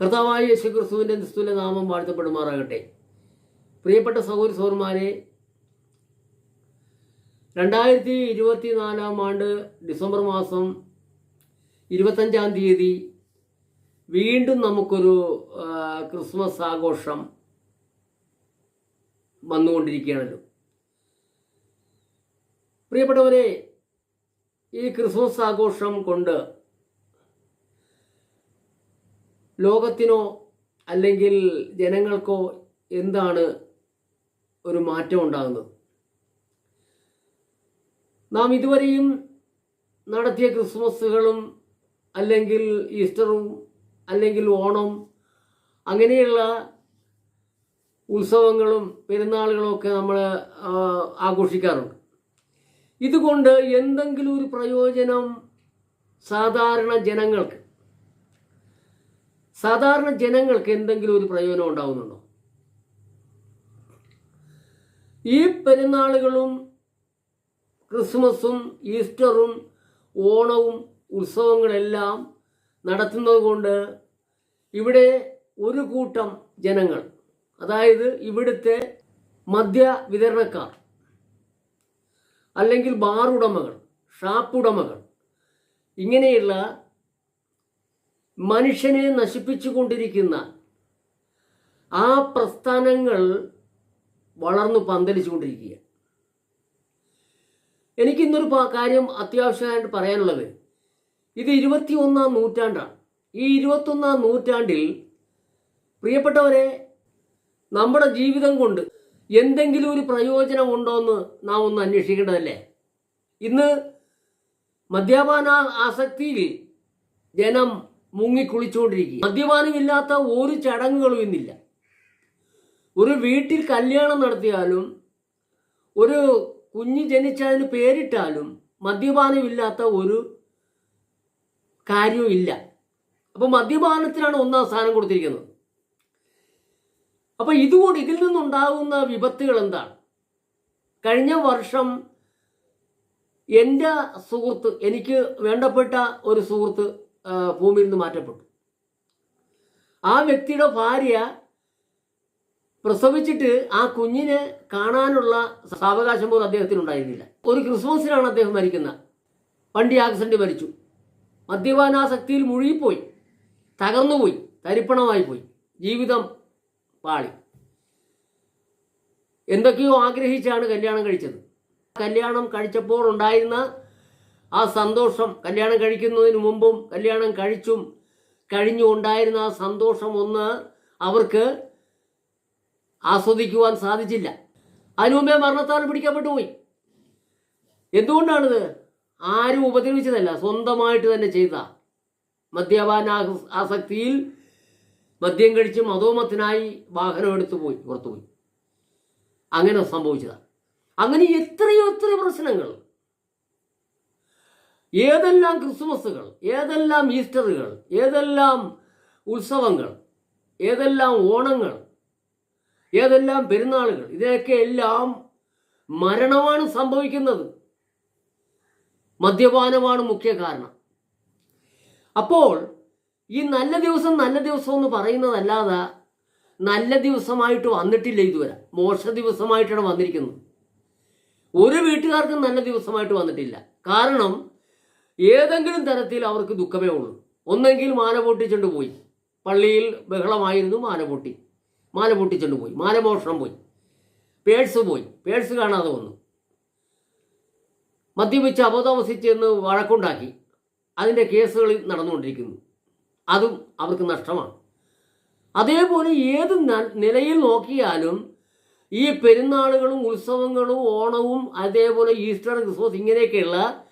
കർത്താവായ യേശു ക്രിസ്തുവിന്റെ നിസ്തുല നാമം വാഴ്ത്തപ്പെടുമാറാകട്ടെ. പ്രിയപ്പെട്ട സഹോദരി സഹോദരന്മാരെ രണ്ടായിരത്തി ഇരുപത്തി നാലാം ആണ്ട് ഡിസംബർ മാസം ഇരുപത്തഞ്ചാം തീയതി വീണ്ടും നമുക്കൊരു ക്രിസ്മസ് ആഘോഷം വന്നുകൊണ്ടിരിക്കുകയാണല്ലോ. പ്രിയപ്പെട്ടവരെ ഈ ക്രിസ്മസ് ആഘോഷം കൊണ്ട് ലോകത്തിനോ അല്ലെങ്കിൽ ജനങ്ങൾക്കോ എന്താണ് ഒരു മാറ്റം ഉണ്ടാകുന്നത്? നാം ഇതുവരെയും നടത്തിയ ക്രിസ്മസുകളും അല്ലെങ്കിൽ ഈസ്റ്ററും അല്ലെങ്കിൽ ഓണം അങ്ങനെയുള്ള ഉത്സവങ്ങളും പെരുന്നാളുകളും ഒക്കെ നമ്മൾ ആഘോഷിക്കാറുണ്ട്. ഇതുകൊണ്ട് എന്തെങ്കിലും ഒരു പ്രയോജനം സാധാരണ ജനങ്ങൾക്ക് സാധാരണ ജനങ്ങൾക്ക് എന്തെങ്കിലും ഒരു പ്രയോജനം ഉണ്ടാവുന്നുണ്ടോ? ഈ പെരുന്നാളുകളും ക്രിസ്മസും ഈസ്റ്ററും ഓണവും ഉത്സവങ്ങളെല്ലാം നടത്തുന്നത് കൊണ്ട് ഇവിടെ ഒരു കൂട്ടം ജനങ്ങൾ അതായത് ഇവിടുത്തെ മദ്യ വിതരണക്കാർ അല്ലെങ്കിൽ ബാർ ഉടമകൾ ഷാപ്പ് ഉടമകൾ ഇങ്ങനെയുള്ള മനുഷ്യനെ നശിപ്പിച്ചുകൊണ്ടിരിക്കുന്ന ആ പ്രസ്ഥാനങ്ങൾ വളർന്നു പന്തലിച്ചുകൊണ്ടിരിക്കുക എനിക്കിന്നൊരു കാര്യം അത്യാവശ്യമായിട്ട് പറയാനുള്ളത്. ഇത് ഇരുപത്തി ഒന്നാം നൂറ്റാണ്ടാണ്. ഈ ഇരുപത്തൊന്നാം നൂറ്റാണ്ടിൽ പ്രിയപ്പെട്ടവരെ നമ്മുടെ ജീവിതം കൊണ്ട് എന്തെങ്കിലും ഒരു പ്രയോജനം ഉണ്ടോ എന്ന് നാം ഒന്ന് അന്വേഷിക്കേണ്ടതല്ലേ? ഇന്ന് മദ്യപാന ആസക്തിയിൽ ജനം മുങ്ങിക്കുളിച്ചുകൊണ്ടിരിക്കുക മദ്യപാനമില്ലാത്ത ഒരു ചടങ്ങുകളും ഇന്നില്ല. ഒരു വീട്ടിൽ കല്യാണം നടത്തിയാലും ഒരു കുഞ്ഞ് ജനിച്ചതിന് പേരിട്ടാലും മദ്യപാനമില്ലാത്ത ഒരു കാര്യവും ഇല്ല. അപ്പോൾ മദ്യപാനത്തിനാണ് ഒന്നാം സ്ഥാനം കൊടുത്തിരിക്കുന്നത്. അപ്പോൾ ഇതുകൊണ്ട് ഇതിൽ നിന്നുണ്ടാകുന്ന വിപത്തുകൾ എന്താണ്? കഴിഞ്ഞ വർഷം എന്റെ സുഹൃത്ത് എനിക്ക് വേണ്ടപ്പെട്ട ഒരു സുഹൃത്ത് ഭൂമിയിൽ നിന്ന് മാറ്റപ്പെട്ടു. ആ വ്യക്തിയുടെ ഭാര്യ പ്രസവിച്ചിട്ട് ആ കുഞ്ഞിനെ കാണാനുള്ള സാവകാശം പോലും അദ്ദേഹത്തിന് ഉണ്ടായിരുന്നില്ല. ഒരു ക്രിസ്മസിനാണ് അദ്ദേഹം മരിക്കുന്നത്. വണ്ടി ആക്സിഡന്റ് മരിച്ചു. മദ്യപാനാസക്തിയിൽ മുഴുകിപ്പോയി. തകർന്നുപോയി. തരിപ്പണമായി പോയി. ജീവിതം പാളി. എന്തൊക്കെയോ ആഗ്രഹിച്ചാണ് കല്യാണം കഴിച്ചത്. കല്യാണം കഴിച്ചപ്പോൾ ഉണ്ടായിരുന്ന ആ സന്തോഷം കല്യാണം കഴിക്കുന്നതിന് മുമ്പും കല്യാണം കഴിച്ചും കഴിഞ്ഞു ഉണ്ടായിരുന്ന ആ സന്തോഷം ഒന്ന് അവർക്ക് ആസ്വദിക്കുവാൻ സാധിച്ചില്ല. അതിനു മുമ്പേ മരണത്താൽ പിടിക്കപ്പെട്ടു പോയി. എന്തുകൊണ്ടാണിത്? ആരും ഉപദ്രവിച്ചതല്ല സ്വന്തമായിട്ട് തന്നെ ചെയ്ത. മദ്യപാന ആസക്തിയിൽ മദ്യം കഴിച്ച് മതോമത്തിനായി വാഹനം എടുത്തു പോയി പുറത്തുപോയി അങ്ങനെ സംഭവിച്ചതാണ് അങ്ങനെ എത്രയോ എത്രയോ പ്രശ്നങ്ങൾ ഏതെല്ലാം ക്രിസ്മസുകൾ ഏതെല്ലാം ഈസ്റ്ററുകൾ ഏതെല്ലാം ഉത്സവങ്ങൾ ഏതെല്ലാം ഓണങ്ങൾ ഏതെല്ലാം പെരുന്നാളുകൾ ഇതിനൊക്കെ എല്ലാം മരണമാണ് സംഭവിക്കുന്നത്. മദ്യപാനമാണ് മുഖ്യ കാരണം. അപ്പോൾ ഈ നല്ല ദിവസം നല്ല ദിവസം എന്ന് പറയുന്നതല്ലാതെ നല്ല ദിവസമായിട്ട് വന്നിട്ടില്ല ഇതുവരെ. മോശ ദിവസമായിട്ടാണ് വന്നിരിക്കുന്നത്. ഒരു വീട്ടുകാർക്കും നല്ല ദിവസമായിട്ട് വന്നിട്ടില്ല. കാരണം ഏതെങ്കിലും തരത്തിൽ അവർക്ക് ദുഃഖമേ ഉള്ളൂ. ഒന്നെങ്കിൽ മാല പൊട്ടിച്ചുകൊണ്ട് പോയി. പള്ളിയിൽ ബഹളമായിരുന്നു മാല പൊട്ടി. മാല പൊട്ടിച്ചുകൊണ്ട് പോയി. മാലമോഷണം പോയി. പേഴ്സ് പോയി. പേഴ്സ് കാണാതെ വന്നു. മദ്യപിച്ച് അബോധാവസിച്ചെന്ന് വഴക്കുണ്ടാക്കി. അതിന്റെ കേസുകൾ നടന്നുകൊണ്ടിരിക്കുന്നു. അതും അവർക്ക് നഷ്ടമാണ്. അതേപോലെ ഏത് നിലയിൽ നോക്കിയാലും ഈ പെരുന്നാളുകളും ഉത്സവങ്ങളും ഓണവും അതേപോലെ ഈസ്റ്റർ ക്രിസ്മസ് ഇങ്ങനെയൊക്കെയുള്ള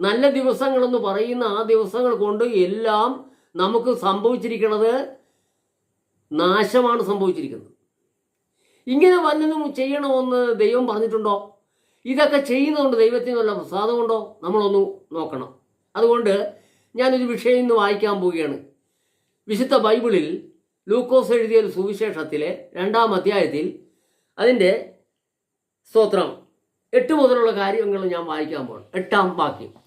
നല്ല ദിവസങ്ങളെന്ന് പറയുന്ന ആ ദിവസങ്ങൾ കൊണ്ട് എല്ലാം നമുക്ക് സംഭവിച്ചിരിക്കുന്നത് നാശമാണ് സംഭവിച്ചിരിക്കുന്നത്. ഇങ്ങനെ വല്ലതും ചെയ്യണമെന്ന് ദൈവം പറഞ്ഞിട്ടുണ്ടോ? ഇതൊക്കെ ചെയ്യുന്നതുകൊണ്ട് ദൈവത്തിന് വല്ല പ്രസാദമുണ്ടോ നമ്മളൊന്ന് നോക്കണം. അതുകൊണ്ട് ഞാനൊരു വിഷയം ഇന്ന് വായിക്കാൻ പോവുകയാണ്. വിശുദ്ധ ബൈബിളിൽ ലൂക്കോസ് എഴുതിയ ഒരു സുവിശേഷത്തിലെ രണ്ടാം അധ്യായത്തിൽ അതിന്റെ സ്തോത്രം. എട്ട് മുതലുള്ള കാര്യങ്ങൾ ഞാൻ വായിക്കാൻ പോകണം എട്ടാം വാക്യം.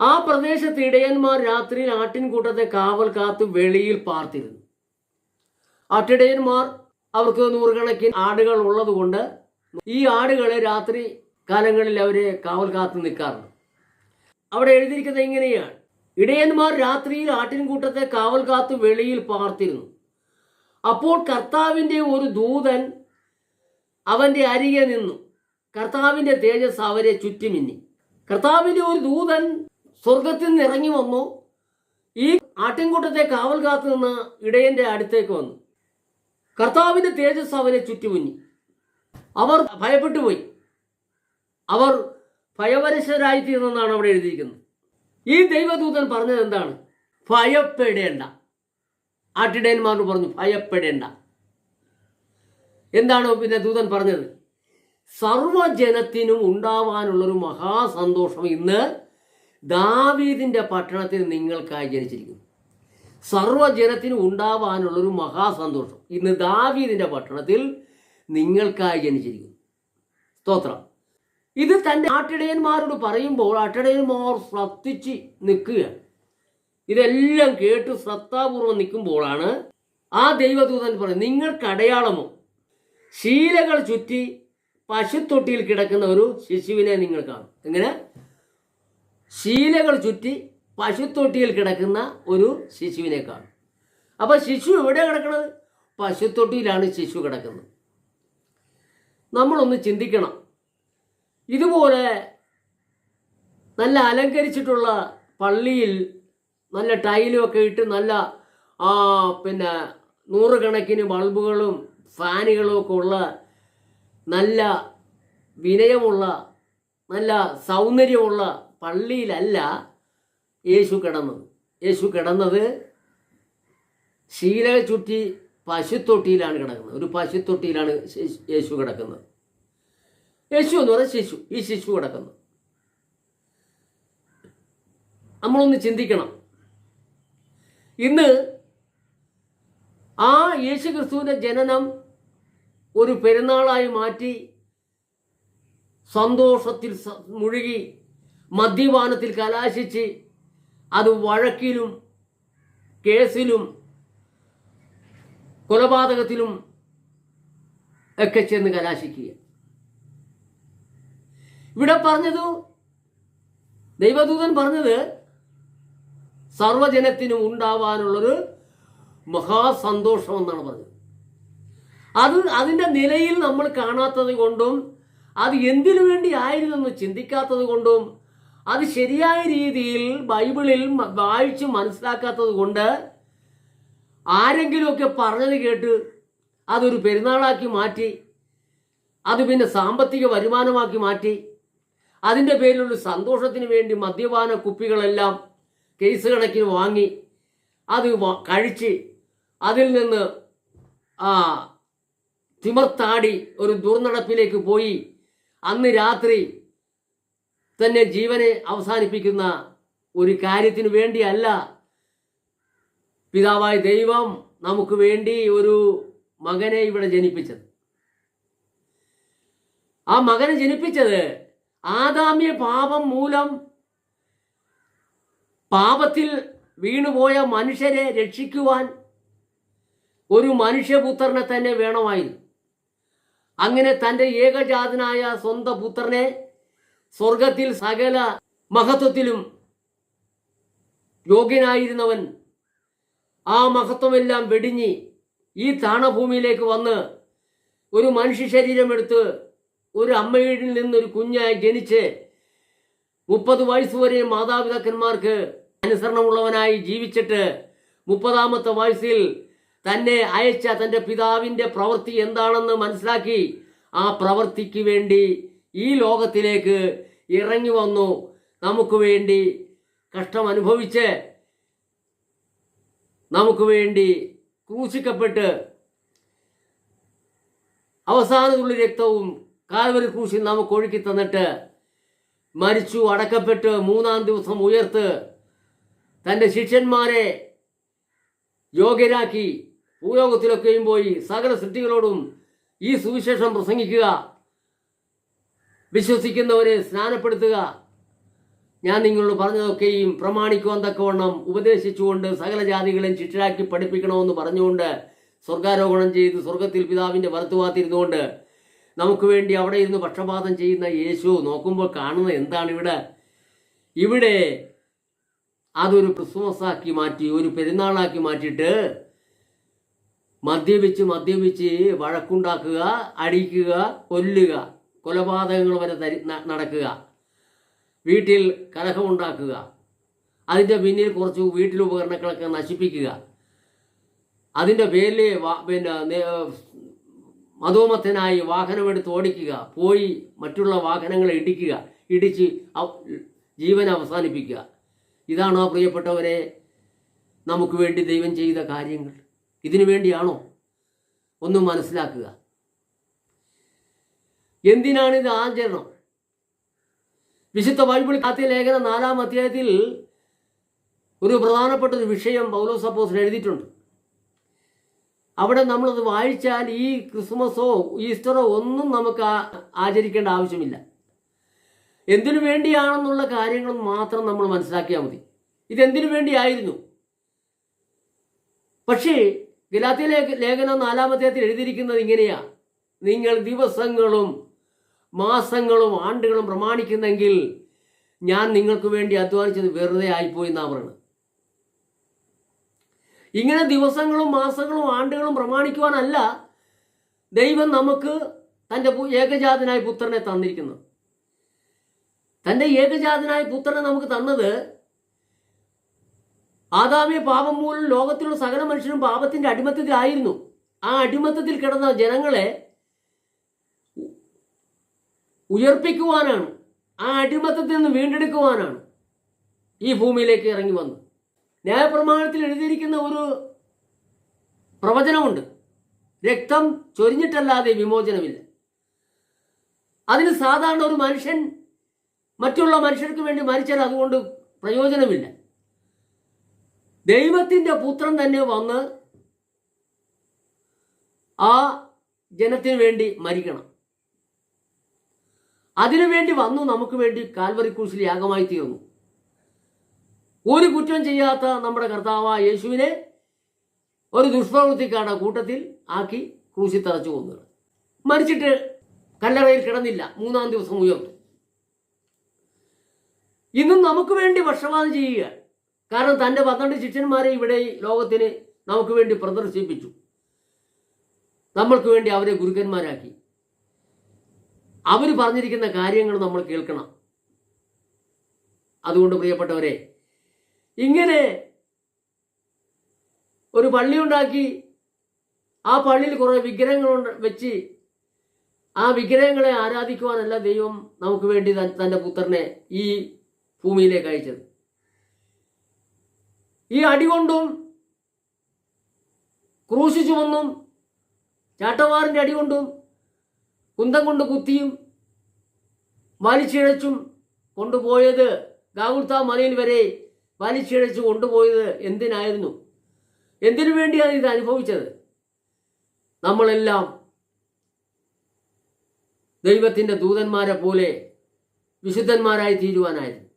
ആ പ്രദേശത്ത് ഇടയന്മാർ രാത്രിയിൽ ആട്ടിൻകൂട്ടത്തെ കാവൽ കാത്ത് വെളിയിൽ പാർത്തിരുന്നു. ആട്ടിടയന്മാർ അവർക്ക് നൂറുകണക്കിന് ആടുകൾ ഉള്ളതുകൊണ്ട് ഈ ആടുകളെ രാത്രി കാലങ്ങളിൽ അവരെ കാവൽ കാത്ത് നിൽക്കാറുണ്ട്. അവിടെ എഴുതിയിരിക്കുന്നത് എങ്ങനെയാണ് ഇടയന്മാർ രാത്രിയിൽ ആട്ടിൻകൂട്ടത്തെ കാവൽ കാത്ത് വെളിയിൽ പാർത്തിരുന്നു. അപ്പോൾ കർത്താവിന്റെ ഒരു ദൂതൻ അവന്റെ അരികെ നിന്നു. കർത്താവിന്റെ തേജസ് അവരെ ചുറ്റിമിന്നി. കർത്താവിന്റെ ഒരു ദൂതൻ സ്വർഗത്തിൽ നിന്ന് ഇറങ്ങി വന്നു. ഈ ആട്ടിൻകൂട്ടത്തെ കാവൽ കാത്തു നിന്ന് ഇടയന്റെ അടുത്തേക്ക് വന്നു. കർത്താവിന്റെ തേജസ് അവനെ ചുറ്റുമുഞ്ഞി അവർ ഭയപ്പെട്ടു പോയി അവർ ഭയപരശരായി തീർന്നെന്നാണ് അവിടെ എഴുതിയിരിക്കുന്നത്. ഈ ദൈവദൂതൻ പറഞ്ഞത് എന്താണ്? ഭയപ്പെടേണ്ട. ആട്ടിടയന്മാരോട് പറഞ്ഞു ഭയപ്പെടേണ്ട. എന്താണ് പിന്നെ ദൂതൻ പറഞ്ഞത്? സർവജനത്തിനും ഉണ്ടാവാനുള്ളൊരു മഹാസന്തോഷം ഇന്ന് ദാവീദിന്റെ പട്ടണത്തിൽ നിങ്ങൾക്കായി ജനിച്ചിരിക്കുന്നു. സർവജനത്തിനും ഉണ്ടാവാനുള്ളൊരു മഹാസന്തോഷം. ഇന്ന് ദാവീദിന്റെ പട്ടണത്തിൽ നിങ്ങൾക്കായി ജനിച്ചിരിക്കുന്നു. സ്തോത്രം. ഇത് തന്റെ ആട്ടിടയന്മാരോട് പറയുമ്പോൾ ആട്ടിടയന്മാർ ശ്രദ്ധിച്ച് നിൽക്കുകയാണ്. ഇതെല്ലാം കേട്ട് ശ്രദ്ധാപൂർവം നിൽക്കുമ്പോഴാണ് ആ ദൈവദൂതൻ പറയുന്നത് നിങ്ങൾക്ക് അടയാളമോ? ശീലകൾ ചുറ്റി പശുത്തൊട്ടിയിൽ കിടക്കുന്ന ഒരു ശിശുവിനെ നിങ്ങൾ കാണും. എങ്ങനെ? ശീലകൾ ചുറ്റി പശുത്തൊട്ടിയിൽ കിടക്കുന്ന ഒരു ശിശുവിനെ കാണും. അപ്പൊ ശിശു എവിടെ കിടക്കുന്നത് പശുത്തൊട്ടിയിലാണ് ശിശു കിടക്കുന്നത്. നമ്മളൊന്ന് ചിന്തിക്കണം. ഇതുപോലെ നല്ല അലങ്കരിച്ചിട്ടുള്ള പള്ളിയിൽ നല്ല ടൈലും ഒക്കെ ഇട്ട് നല്ല പിന്നെ നൂറുകണക്കിന് ബൾബുകളും ഫാനുകളും ഒക്കെ ഉള്ള നല്ല വിനയമുള്ള നല്ല സൗന്ദര്യമുള്ള പള്ളിയിലല്ല യേശു കിടന്നത്. യേശു കിടന്നത് ശീല ചുറ്റി പശുത്തൊട്ടിയിലാണ് കിടക്കുന്നത്. ഒരു പശുത്തൊട്ടിയിലാണ് യേശു കിടക്കുന്നത്. യേശു എന്ന് പറയുന്നത് ശിശു ഈ ശിശു കിടക്കുന്നു. നമ്മളൊന്ന് ചിന്തിക്കണം. ഇന്ന് ആ യേശു ക്രിസ്തുവിന്റെ ജനനം ഒരു പെരുന്നാളായി മാറ്റി സന്തോഷത്തിൽ മുഴുകി മദ്യപാനത്തിൽ കലാശിച്ച് അത് വഴക്കിലും കേസിലും കൊലപാതകത്തിലും ഒക്കെ ചെന്ന് കലാശിക്കുക. ഇവിടെ പറഞ്ഞത് ദൈവദൂതൻ പറഞ്ഞത് സർവജനത്തിനും ഉണ്ടാവാനുള്ളൊരു മഹാസന്തോഷം എന്നാണ് പറഞ്ഞത്. അത് അതിന്റെ നിലയിൽ നമ്മൾ കാണാത്തത് കൊണ്ടും അത് എന്തിനു വേണ്ടി ആയിരുന്നെന്ന് ചിന്തിക്കാത്തത് കൊണ്ടും അത് ശരിയായ രീതിയിൽ ബൈബിളിൽ വായിച്ച് മനസ്സിലാക്കാത്തത് കൊണ്ട് ആരെങ്കിലുമൊക്കെ പറഞ്ഞത് കേട്ട് അതൊരു പെരുന്നാളാക്കി മാറ്റി അത് പിന്നെ സാമ്പത്തിക വരുമാനമാക്കി മാറ്റി അതിന്റെ പേരിലുള്ള സന്തോഷത്തിന് വേണ്ടി മദ്യപാന കുപ്പികളെല്ലാം കേസ് കണക്കിന് വാങ്ങി അത് കഴിച്ച് അതിൽ നിന്ന് തിമർത്താടി ഒരു ദുർനടപ്പിലേക്ക് പോയി. അന്ന് രാത്രി തന്നെ ജീവനെ അവസാനിപ്പിക്കുന്ന ഒരു കാര്യത്തിനു വേണ്ടിയല്ല. പിതാവായ ദൈവം നമുക്ക് വേണ്ടി ഒരു മകനെ ഇവിടെ ജനിപ്പിച്ചത്. ആ മകനെ ജനിപ്പിച്ചത് ആദാമ്യ പാപം മൂലം പാപത്തിൽ വീണുപോയ മനുഷ്യരെ രക്ഷിക്കുവാൻ ഒരു മനുഷ്യപുത്രനെ തന്നെ വേണമായിരുന്നു. അങ്ങനെ തന്റെ ഏകജാതനായ സ്വന്തം പുത്രനെ സ്വർഗത്തിൽ സകല മഹത്വത്തിലും യോഗ്യനായിരുന്നവൻ ആ മഹത്വമെല്ലാം വെടിഞ്ഞ് ഈ താണഭൂമിയിലേക്ക് വന്ന് ഒരു മനുഷ്യ ശരീരമെടുത്ത് ഒരു അമ്മയിൽ നിന്നൊരു കുഞ്ഞായി ജനിച്ച് മുപ്പത് വയസ്സ് വരെ മാതാപിതാക്കന്മാർക്ക് അനുസരണമുള്ളവനായി ജീവിച്ചിട്ട് മുപ്പതാമത്തെ വയസ്സിൽ തന്നെ അയച്ച തന്റെ പിതാവിന്റെ പ്രവൃത്തി എന്താണെന്ന് മനസ്സിലാക്കി ആ പ്രവൃത്തിക്ക് വേണ്ടി ഈ ലോകത്തിലേക്ക് ഇറങ്ങി വന്നു. നമുക്ക് വേണ്ടി കഷ്ടം അനുഭവിച്ച് നമുക്ക് വേണ്ടി ക്രൂശിക്കപ്പെട്ട് അവസാനത്തുള്ള രക്തവും കാൽവരി ക്രൂശിൽ നമുക്ക് ഒഴുക്കി തന്നിട്ട് മരിച്ചു അടക്കപ്പെട്ട് മൂന്നാം ദിവസം ഉയർത്ത് തന്റെ ശിഷ്യന്മാരെ യോഗ്യരാക്കി ഭൂയോഗത്തിലൊക്കെയും പോയി സകല സൃഷ്ടികളോടും ഈ സുവിശേഷം പ്രസംഗിക്കുക. വിശ്വസിക്കുന്നവരെ സ്നാനപ്പെടുത്തുക. ഞാൻ നിങ്ങളോട് പറഞ്ഞതൊക്കെയും പ്രമാണിക്കുവാൻ തക്കവണ്ണം ഉപദേശിച്ചുകൊണ്ട് സകല ജാതികളെയും ശിക്ഷരാക്കി പഠിപ്പിക്കണമെന്ന് പറഞ്ഞുകൊണ്ട് സ്വർഗാരോഹണം ചെയ്ത് സ്വർഗത്തിൽ പിതാവിന്റെ വലത്തുഭാഗത്തിരുന്നുകൊണ്ട് നമുക്ക് വേണ്ടി അവിടെ ഇരുന്ന് പക്ഷപാതം ചെയ്യുന്ന യേശു നോക്കുമ്പോൾ കാണുന്നത് എന്താണ് ഇവിടെ ഇവിടെ അതൊരു ക്രിസ്മസാക്കി മാറ്റി ഒരു പെരുന്നാളാക്കി മാറ്റിയിട്ട് മദ്യപിച്ച് മദ്യപിച്ച് വഴക്കുണ്ടാക്കുക അടിക്കുക കൊല്ലുക. കൊലപാതകങ്ങൾ വരെ നടക്കുക. വീട്ടിൽ കലഹമുണ്ടാക്കുക അതിന്റെ പിന്നിൽ കുറച്ച് വീട്ടിലുപകരണങ്ങളൊക്കെ നശിപ്പിക്കുക. അതിന്റെ പേരിൽ പിന്നെ മധുമത്തനായി വാഹനമെടുത്ത് ഓടിക്കുക. പോയി മറ്റുള്ള വാഹനങ്ങളെ ഇടിക്കുക. ഇടിച്ച് ജീവൻ അവസാനിപ്പിക്കുക. ഇതാണോ പ്രിയപ്പെട്ടവരെ നമുക്ക് വേണ്ടി ദൈവം ചെയ്ത കാര്യങ്ങൾ. ഇതിനു വേണ്ടിയാണോ? ഒന്ന് മനസ്സിലാക്കുക. എന്തിനാണ് ഇത് ആചരണം? വിശുദ്ധ ബൈബിൾ കാത്തിയ ലേഖന നാലാം അധ്യായത്തിൽ ഒരു പ്രധാനപ്പെട്ട ഒരു വിഷയം പൗലോസ് അപ്പോസിൽ എഴുതിയിട്ടുണ്ട്. അവിടെ നമ്മളത് വായിച്ചാൽ ഈ ക്രിസ്മസോ ഈസ്റ്ററോ ഒന്നും നമുക്ക് ആചരിക്കേണ്ട ആവശ്യമില്ല. എന്തിനു വേണ്ടിയാണെന്നുള്ള കാര്യങ്ങൾ മാത്രം നമ്മൾ മനസ്സിലാക്കിയാൽ മതി. ഇതെന്തിനു വേണ്ടിയായിരുന്നു? പക്ഷേ ഗലാത്തിയ ലേഖ ലേഖനം നാലാമത്തെ എഴുതിയിരിക്കുന്നത് ഇങ്ങനെയാണ്. നിങ്ങൾ ദിവസങ്ങളും മാസങ്ങളും ആണ്ടുകളും പ്രമാണിക്കുന്നെങ്കിൽ ഞാൻ നിങ്ങൾക്ക് വേണ്ടി അധ്വാനിച്ചത് വെറുതെ ആയിപ്പോയി എന്നാ പറയുന്നത് ഇങ്ങനെ ദിവസങ്ങളും മാസങ്ങളും ആണ്ടുകളും പ്രമാണിക്കുവാനല്ല ദൈവം നമുക്ക് തന്റെ ഏകജാതനായ പുത്രനെ തന്നിരിക്കുന്നു. തന്റെ ഏകജാതനായ പുത്രനെ നമുക്ക് തന്നത് ആദാമിയ പാപം മൂലം ലോകത്തിലുള്ള സകല മനുഷ്യരും പാപത്തിന്റെ അടിമത്തത്തിലായിരുന്നു. ആ അടിമത്തത്തിൽ കിടന്ന ജനങ്ങളെ ഉയർപ്പിക്കുവാനാണ്. ആ അടിമത്തത്തിൽ നിന്ന് വീണ്ടെടുക്കുവാനാണ് ഈ ഭൂമിയിലേക്ക് ഇറങ്ങി വന്നു ന്യായപ്രമാണത്തിൽ എഴുതിയിരിക്കുന്ന ഒരു പ്രവചനമുണ്ട്. രക്തം ചൊരിഞ്ഞിട്ടല്ലാതെ വിമോചനമില്ല. അതിന് സാധാരണ ഒരു മനുഷ്യൻ മറ്റുള്ള മനുഷ്യർക്ക് വേണ്ടി മരിച്ചാൽ അതുകൊണ്ട് പ്രയോജനമില്ല. ദൈവത്തിന്റെ പുത്രൻ തന്നെ വന്ന് ആ ജനത്തിന് വേണ്ടി മരിക്കണം. അതിനുവേണ്ടി വന്നു നമുക്ക് വേണ്ടി കാൽവറി ക്രൂശിൽ യാഗമായി തീർന്നു. ഒരു കുറ്റം ചെയ്യാത്ത നമ്മുടെ കർത്താവായ യേശുവിനെ ഒരു ദുഷ്പ്രവൃത്തിക്കാരുടെ കൂട്ടത്തിൽ ആക്കി ക്രൂശി തറച്ചു കൊന്നത്. മരിച്ചിട്ട് കല്ലറയിൽ കിടന്നില്ല. മൂന്നാം ദിവസം ഉയർന്നു. ഇന്നും നമുക്ക് വേണ്ടി പക്ഷപാതം ചെയ്യുക കാരണം തന്റെ പന്ത്രണ്ട് ശിഷ്യന്മാരെ ഇവിടെ ലോകത്തിന് നമുക്ക് വേണ്ടി പ്രദർശിപ്പിച്ചു. നമ്മൾക്ക് വേണ്ടി അവരെ ഗുരുക്കന്മാരാക്കി. അവർ പറഞ്ഞിരിക്കുന്ന കാര്യങ്ങൾ നമ്മൾ കേൾക്കണം. അതുകൊണ്ട് പ്രിയപ്പെട്ടവരെ ഇങ്ങനെ ഒരു പള്ളി ഉണ്ടാക്കി ആ പള്ളിയിൽ കുറേ വിഗ്രഹങ്ങൾ വെച്ച് ആ വിഗ്രഹങ്ങളെ ആരാധിക്കുവാനല്ല ദൈവം നമുക്ക് വേണ്ടി തൻ- തന്റെ പുത്രനെ ഈ ഭൂമിയിലേക്ക് അയച്ചത്. ഈ അടികൊണ്ടും ക്രൂശി ചുമന്നും ചാട്ടവാറിന്റെ അടികൊണ്ടും കുന്തം കൊണ്ട് കുത്തിയും വലിച്ചിഴച്ചും കൊണ്ടുപോയത് ഗാഗുർത്ത മലയിൽ വരെ വലിച്ചിഴച്ച് കൊണ്ടുപോയത് എന്തിനായിരുന്നു? എന്തിനു വേണ്ടിയാണ് ഇത് അനുഭവിച്ചത്? നമ്മളെല്ലാം ദൈവത്തിന്റെ ദൂതന്മാരെ പോലെ വിശുദ്ധന്മാരായി തീരുവാനായിരുന്നു.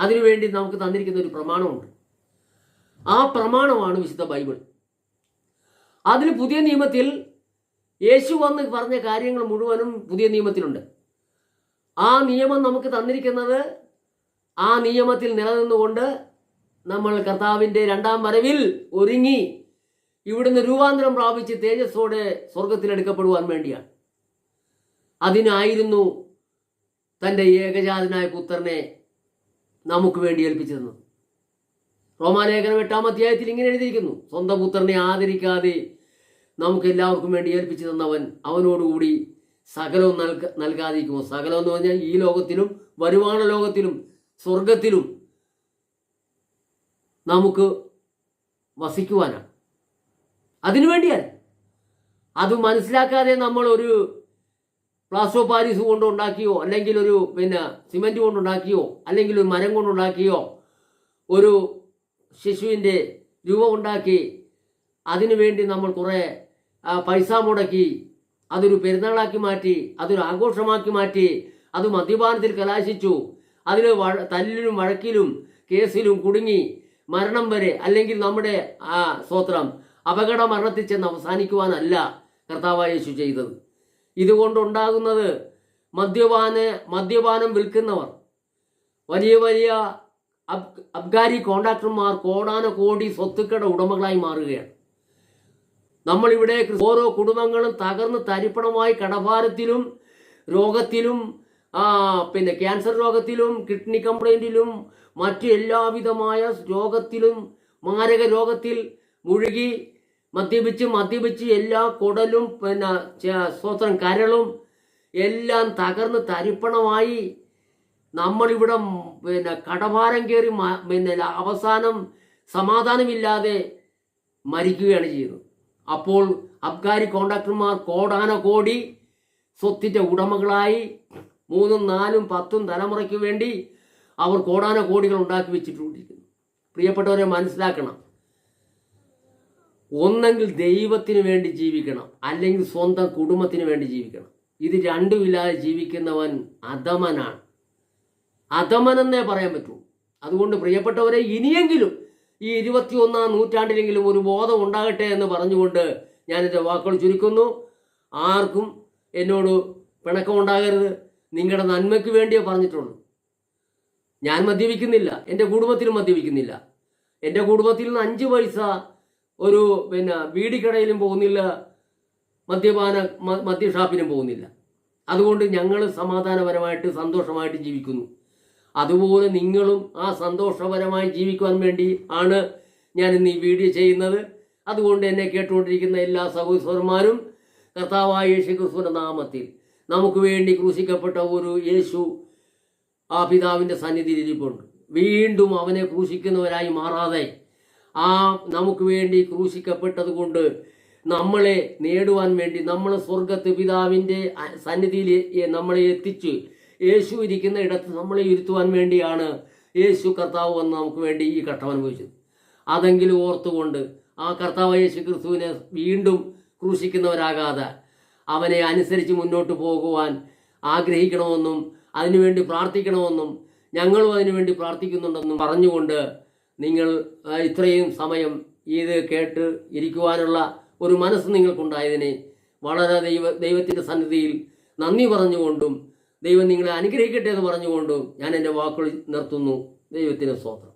അതിനുവേണ്ടി നമുക്ക് തന്നിരിക്കുന്ന ഒരു പ്രമാണമുണ്ട്. ആ പ്രമാണമാണ് വിശുദ്ധ ബൈബിൾ. അതിൽ പുതിയ നിയമത്തിൽ യേശു വന്ന് പറഞ്ഞ കാര്യങ്ങൾ മുഴുവനും പുതിയ നിയമത്തിലുണ്ട്. ആ നിയമം നമുക്ക് തന്നിരിക്കുന്നത് ആ നിയമത്തിൽ നിലനിന്നുകൊണ്ട് നമ്മൾ കർത്താവിന്റെ രണ്ടാം വരവിൽ ഒരുങ്ങി ഇവിടുന്ന് രൂപാന്തരം പ്രാപിച്ച് തേജസ്സോടെ സ്വർഗത്തിലെടുക്കപ്പെടുവാൻ വേണ്ടിയാണ്. അതിനായിരുന്നു തന്റെ ഏകജാതനായ പുത്രനെ നമുക്ക് വേണ്ടി ഏൽപ്പിച്ചിരുന്നത്. റോമാലേഖനം എട്ടാം അധ്യായത്തിൽ ഇങ്ങനെ എഴുതിയിരിക്കുന്നു. സ്വന്തം പുത്രനെ ആദരിക്കാതെ നമുക്ക് എല്ലാവർക്കും വേണ്ടി ഏൽപ്പിച്ചു തന്നവൻ അവനോടുകൂടി സകലവും നൽക നൽകാതിരിക്കുമോ? സകലം എന്ന് പറഞ്ഞാൽ ഈ ലോകത്തിലും വരുമാന ലോകത്തിലും സ്വർഗത്തിലും നമുക്ക് വസിക്കുവാനാണ്. അതിനു വേണ്ടിയാണ്. അത് മനസ്സിലാക്കാതെ നമ്മൾ ഒരു പ്ലാസ്റ്റോ പാരീസ് കൊണ്ടുണ്ടാക്കിയോ അല്ലെങ്കിൽ ഒരു പിന്നെ സിമന്റ് കൊണ്ടുണ്ടാക്കിയോ അല്ലെങ്കിൽ ഒരു മരം കൊണ്ടുണ്ടാക്കിയോ ഒരു ശിശുവിന്റെ രൂപമുണ്ടാക്കി അതിനു വേണ്ടി നമ്മൾ കുറേ പൈസ മുടക്കി അതൊരു പെരുന്നാളാക്കി മാറ്റി അതൊരു ആഘോഷമാക്കി മാറ്റി അത് മദ്യപാനത്തിൽ കലാശിച്ചു. വഴ തല്ലിലും വഴക്കിലും കേസിലും കുടുങ്ങി മരണം വരെ അല്ലെങ്കിൽ നമ്മുടെ ആ സ്വത്രം അപകട മരണത്തിൽ ചെന്ന് അവസാനിക്കുവാനല്ല കർത്താവായ യേശു ചെയ്തത്. ഇതുകൊണ്ടുണ്ടാകുന്നത് മദ്യപാന മദ്യപാനം വിൽക്കുന്നവർ വലിയ വലിയ അബ് അബ്കാരി കോൺട്രാക്ടർമാർ കോടാന കോടി സ്വത്തുക്കളുടെ ഉടമകളായി മാറുകയാണ്. നമ്മളിവിടെ ഓരോ കുടുംബങ്ങളും തകർന്ന് തരിപ്പണമായി കടഭാരത്തിലും രോഗത്തിലും പിന്നെ ക്യാൻസർ രോഗത്തിലും കിഡ്നി കംപ്ലൈന്റിലും മറ്റു എല്ലാവിധമായ രോഗത്തിലും മാരക രോഗത്തിൽ മുഴുകി മദ്യപിച്ച് മദ്യപിച്ച് എല്ലാ കുടലും പിന്നെ സ്വത്രം കരളും എല്ലാം തകർന്ന് തരിപ്പണമായി നമ്മളിവിടെ പിന്നെ കടഭാരം കയറി പിന്നെ അവസാനം സമാധാനമില്ലാതെ മരിക്കുകയാണ് ചെയ്യുന്നത്. അപ്പോൾ അബ്കാരി കോണ്ടാക്ടർമാർ കോടാന കോടി സ്വത്തിന്റെ ഉടമകളായി മൂന്നും നാലും പത്തും തലമുറയ്ക്ക് വേണ്ടി അവർ കോടാന കോടികൾ ഉണ്ടാക്കി വെച്ചിട്ടുണ്ടിരിക്കുന്നു പ്രിയപ്പെട്ടവരെ മനസ്സിലാക്കണം. ഒന്നെങ്കിൽ ദൈവത്തിന് വേണ്ടി ജീവിക്കണം. അല്ലെങ്കിൽ സ്വന്തം കുടുംബത്തിന് വേണ്ടി ജീവിക്കണം. ഇത് രണ്ടുമില്ലാതെ ജീവിക്കുന്നവൻ അധമനാണ്. അധമനെന്നേ പറയാൻ പറ്റൂ. അതുകൊണ്ട് പ്രിയപ്പെട്ടവരെ ഇനിയെങ്കിലും ഈ ഇരുപത്തിയൊന്നാം നൂറ്റാണ്ടിലെങ്കിലും ഒരു ബോധം ഉണ്ടാകട്ടെ എന്ന് പറഞ്ഞുകൊണ്ട് ഞാൻ എന്റെ വാക്കുകൾ ചുരുക്കുന്നു. ആർക്കും എന്നോട് പിണക്കമുണ്ടാകരുത് നിങ്ങളുടെ നന്മയ്ക്ക് വേണ്ടിയേ പറഞ്ഞിട്ടുള്ളൂ. ഞാൻ മദ്യപിക്കുന്നില്ല. എന്റെ കുടുംബത്തിലും മദ്യപിക്കുന്നില്ല. എന്റെ കുടുംബത്തിൽ നിന്ന് അഞ്ച് പൈസ ഒരു പിന്നെ ബീഡിക്കടയിലും പോകുന്നില്ല. മദ്യപാന മദ്യഷാപ്പിനും പോകുന്നില്ല. അതുകൊണ്ട് ഞങ്ങൾ സമാധാനപരമായിട്ട് സന്തോഷമായിട്ട് ജീവിക്കുന്നു. അതുപോലെ നിങ്ങളും ആ സന്തോഷപരമായി ജീവിക്കുവാൻ വേണ്ടി ആണ് ഞാൻ ഇന്ന് ഈ വീഡിയോ ചെയ്യുന്നത്. അതുകൊണ്ട് എന്നെ കേട്ടുകൊണ്ടിരിക്കുന്ന എല്ലാ സഹോദരന്മാരും കർത്താവായ യേശു ക്രിസ്തുവിന്റെ നാമത്തിൽ നമുക്ക് വേണ്ടി ക്രൂശിക്കപ്പെട്ട ഒരു യേശു ആ പിതാവിന്റെ സന്നിധിയിൽ ഇരിപ്പുണ്ട്. വീണ്ടും അവനെ ക്രൂശിക്കുന്നവരായി മാറാതെ ആ നമുക്ക് വേണ്ടി ക്രൂശിക്കപ്പെട്ടത് കൊണ്ട് നമ്മളെ നേടുവാൻ വേണ്ടി നമ്മളെ സ്വർഗത്ത് പിതാവിന്റെ സന്നിധിയിൽ നമ്മളെ എത്തിച്ച് യേശു ഇരിക്കുന്ന ഇടത്ത് നമ്മളെ ഇരുത്തുവാൻ വേണ്ടിയാണ് യേശു കർത്താവ് വന്ന് നമുക്ക് വേണ്ടി ഈ ഘട്ടം അനുഭവിച്ചത്. അതെങ്കിലും ഓർത്തുകൊണ്ട് ആ കർത്താവ് യേശു ക്രിസ്തുവിനെ വീണ്ടും ക്രൂശിക്കുന്നവരാകാതെ അവനെ അനുസരിച്ച് മുന്നോട്ട് പോകുവാൻ ആഗ്രഹിക്കണമെന്നും അതിനുവേണ്ടി പ്രാർത്ഥിക്കണമെന്നും ഞങ്ങളും അതിനുവേണ്ടി പ്രാർത്ഥിക്കുന്നുണ്ടെന്നും പറഞ്ഞുകൊണ്ട് നിങ്ങൾ ഇത്രയും സമയം ഇത് കേട്ട് ഇരിക്കുവാനുള്ള ഒരു മനസ്സ് നിങ്ങൾക്കുണ്ടായതിനെ വളരെ ദൈവ ദൈവത്തിന്റെ സന്നിധിയിൽ നന്ദി പറഞ്ഞുകൊണ്ടും ദൈവം നിങ്ങളെ അനുഗ്രഹിക്കട്ടെ എന്ന് പറഞ്ഞുകൊണ്ടും ഞാൻ എന്റെ വാക്കുകൾ നിർത്തുന്നു. ദൈവത്തിന് സ്വന്തം